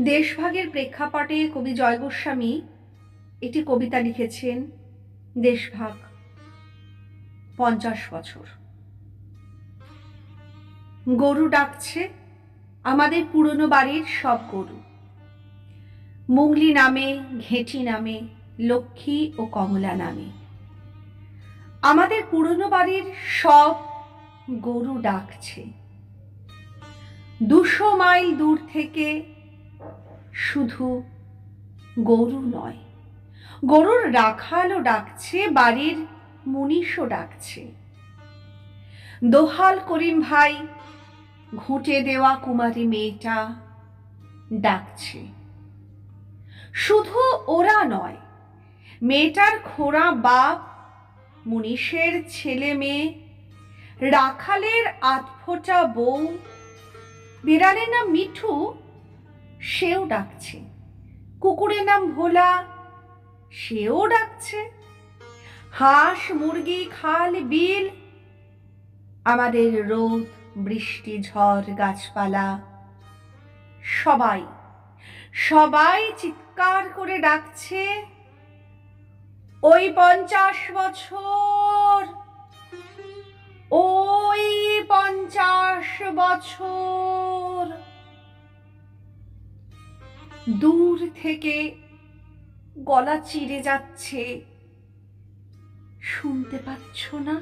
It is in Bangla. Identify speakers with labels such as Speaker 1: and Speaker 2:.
Speaker 1: দেশভাগের প্রেক্ষাপটে কবি জয় গোস্বামী একটি কবিতা লিখেছেন, দেশভাগ, পঞ্চাশ বছর। গরু ডাকছে আমাদের পুরনো বাড়ির সব গরু। মুংলি নামে, ঘেঁটি নামে, লক্ষ্মী ও কমলা নামে। আমাদের পুরনো বাড়ির সব গরু ডাকছে। দুশো মাইল দূর থেকে শুধু গরু নয়, গরুর রাখালও ডাকছে, বাড়ির মুনিশও ডাকছে। দোহাল করিম ভাই, ঘুঁটে দেওয়া কুমারী মেয়েটা ডাকছে। শুধু ওরা নয়, মেয়েটার খোঁড়া বাপ, মুনিশের ছেলে মেয়ে, রাখালের আধফোটা বউ বিড়ালের নাম মিঠু সেও ডাকছে। কুকুরের নাম ভোলা, সেও ডাকছে। হাঁস, মুরগি, খাল, বিল, আমাদের রোদ, বৃষ্টি, ঝড়, গাছপালা, সবাই সবাই চিৎকার করে ডাকছে, ওই পঞ্চাশ বছর, ওই পঞ্চাশ বছর দূর থেকে গলা চিরে যাচ্ছে। শুনতে পাচ্ছ না?